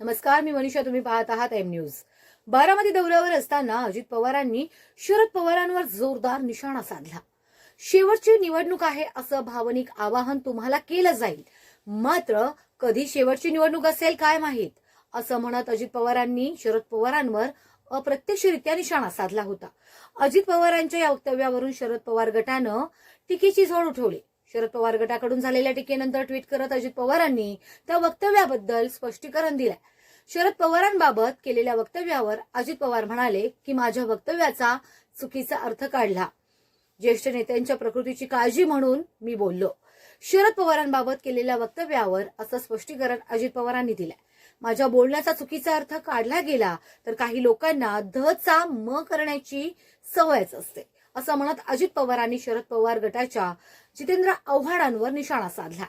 नमस्कार मी मनीषा तुम्ही पाहत आहात एम न्यूज बारामती दौऱ्यावर असताना अजित पवारांनी शरद पवारांवर जोरदार निशाणा साधला. शेवटची निवडणूक आहे असं भावनिक आवाहन तुम्हाला केलं जाईल. मात्र कधी शेवटची निवडणूक असेल काय माहीत? असं म्हणत अजित पवारांनी शरद पवारांवर अप्रत्यक्षरित्या निशाणा साधला होता. अजित पवारांच्या या वक्तव्यावरून शरद पवार गटानं टीकेची झोड उठवली. शरद पवार गटाकडून झालेल्या टीकेनंतर ट्विट करत अजित पवारांनी त्या वक्तव्याबद्दल स्पष्टीकरण दिलंय. शरद पवारांबाबत केलेल्या वक्तव्यावर अजित पवार म्हणाले की माझ्या वक्तव्याचा चुकीचा अर्थ काढला. ज्येष्ठ नेत्यांच्या प्रकृतीची काळजी म्हणून मी बोललो. शरद पवारांबाबत केलेल्या वक्तव्यावर असं स्पष्टीकरण अजित पवारांनी दिलंय. माझ्या बोलण्याचा चुकीचा अर्थ काढला गेला तर काही लोकांना धचा म करण्याची सवयच असते. असं म्हणत अजित पवारांनी शरद पवार गटाच्या जितेंद्र आव्हाडांवर निशाणा साधलाय.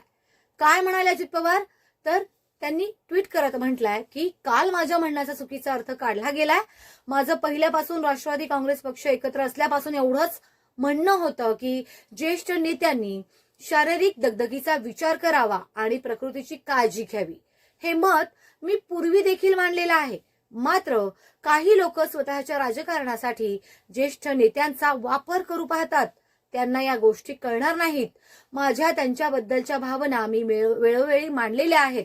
काय म्हणाले अजित पवार? तर त्यांनी ट्विट करत म्हटलंय की काल माझ्या म्हणण्याचा चुकीचा अर्थ काढला गेलाय. माझं पहिल्यापासून राष्ट्रवादी काँग्रेस पक्ष एकत्र असल्यापासून एवढंच म्हणणं होतं की ज्येष्ठ नेत्यांनी शारीरिक दगदगीचा विचार करावा आणि प्रकृतीची काळजी घ्यावी. हे मत मी पूर्वी देखील मांडलेलं आहे. मात्र काही लोक स्वतःच्या राजकारणासाठी ज्येष्ठ नेत्यांचा वापर करू पाहतात. त्यांना या गोष्टी कळणार नाहीत. माझ्या त्यांच्याबद्दलच्या भावना मी वेळो- वेळोवेळी मांडलेल्या आहेत.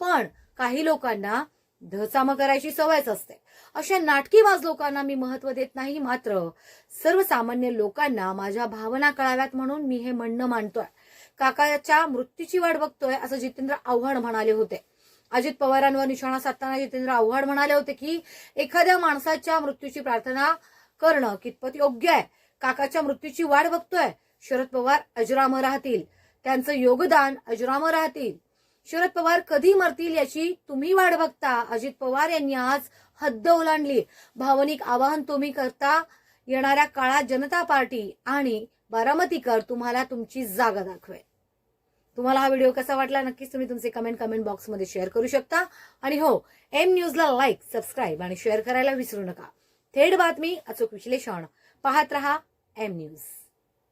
पण काही लोकांना धसाम करायची सवयच असते. अशा नाटकीबाज लोकांना मी महत्त्व देत नाही मात्र सर्वसामान्य लोकांना माझ्या भावना कळाव्यात म्हणून मी हे म्हणणं मांडतोय. काकाच्या मृत्यूची वाट बघतोय असं जितेंद्र आव्हाड म्हणाले होते. अजित पवारांवर निशाणा साधताना जितेंद्र आव्हाड म्हणाले होते की एखाद्या माणसाच्या मृत्यूची प्रार्थना करणं कितपत योग्य आहे? काकाच्या मृत्यूची वाट बघतोय. शरद पवार अजरामर राहतील. त्यांचं योगदान अजरामर राहतील. शरद पवार कधी मरतील याची तुम्ही वाट बघता? अजित पवार यांनी आज हद्द ओलांडली. भावनिक आवाहन तुम्ही करता येणाऱ्या काळात जनता पार्टी आणि बारामतीकर तुम्हाला तुमची जागा दाखवेल. तुम्हाला हा व्हिडिओ कसा वाटला नक्कीच तुम्ही तुमचे कमेंट कमेंट बॉक्समध्ये शेअर करू शकता. आणि हो एम न्यूजला लाईक सबस्क्राईब आणि शेअर करायला विसरू नका. थेट बातमी अचूक विश्लेषण. पाहत रहा एम न्यूज